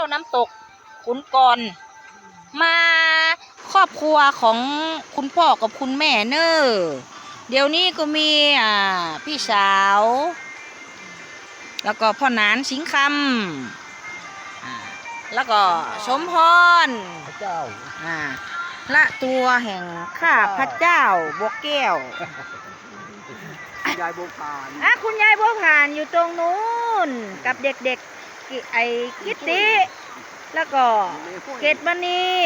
ยวน้ำตกขุนกรมาครอบครัวของคุณพ่อกับคุณแม่เนอะเดี๋ยวนี้ก็มีอ่าพี่สาว แล้วก็พ่อหนานสิงห์คำอ่าแล้วก็สมพรพระเจ้าอ่าละตัวแห่งข้าพระเจ้าบวกแก้วยายโบพานอะคุณยายบัวผ่านอยู่ตรงนู้นกับเด็กๆ กิไอกิตติแล้วก็เกตวันนี้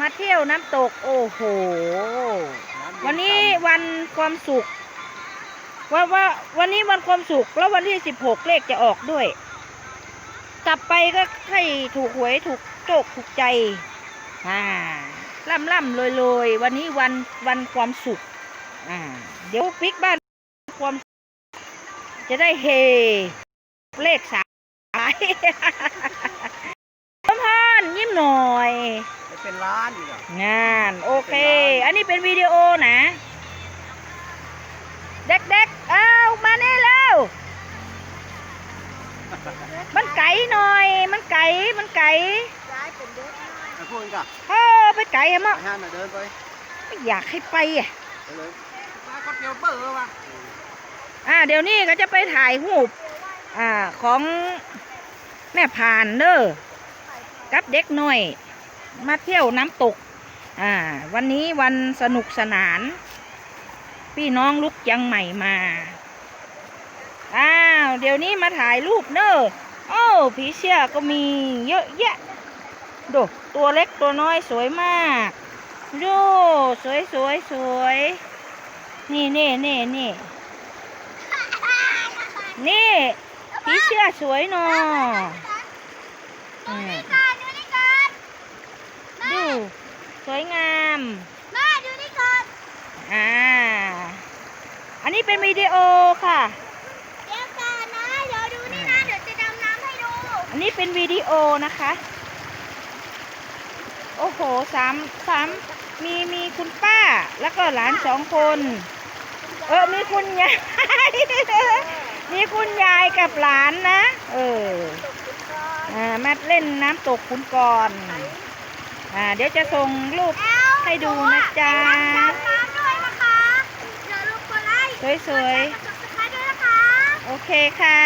มาเที่ยวน้ำตกโอ้โห วันนี้วันความสุขว่าว่าวันนี้วันความสุขแล้ววันที่สิบหกเลขจะออกด้วย กลับไปก็ให้ถูกหวยถูกโชคถูกใจอ่าล่ำล่ำรวยรวยวันนี้วันวันความสุขอ่าเดี๋ยวปิกบ้านความสุขจะได้เฮเลขสาม สมพรยิ้มหน่อยจะเป็นร้านอยู่อะงาน โอเค อันนี้เป็นวิดีโอนะ เด็กๆ เอามานี่แล้วมันไก่หน่อย มันไก่มันไก่ไอ้พวกนี้ก็เออไปไก่อะมั้งไปห้ามน่ะเดินไปไม่อยากให้ไปอะไปเลยมาคนเดียวเบอร์ว่ะอ่าเดี๋ยวนี้ก็จะไปถ่ายรูป อ่าของแม่พานเนอกับเด็กหน่อย มาเที่ยวน้ำตก อ่า วันนี้วันสนุกสนาน พี่น้องลุกยังใหม่มาอ้าวเดี๋ยวนี้มาถ่ายรูปเนอะโอ้ผีเสื้อก็มีเยอะแยะดูตัวเล็กตัวน้อยสวยมากดูสวยสวยสวย นี่นี่นี่นี่นี่ ผีเสื้อสวยเนอะอืมดู สวยงามมาดูนี่ก่อนอ่า อันนี้เป็นวิดีโอค่ะ เดี๋ยวก่อนนะ เดี๋ยวดูนี่นะ เดี๋ยวจะดำน้ำให้ดู อันนี้เป็นวิดีโอนะคะ โอ้โหสามสามมีมีคุณป้าแล้วก็หลานสองคน เออมีคุณยาย มีคุณยายกับหลานนะ เอออ่ามาเล่นน้ำตกขุนกรอ่าเดี๋ยวจะส่งรูปให้ดูนะจ๊ะดำน้ำด้วยนะคะอย่าลืมกดไลค์สวยๆกด subscribe ด้วยนะคะโอเคค่ะ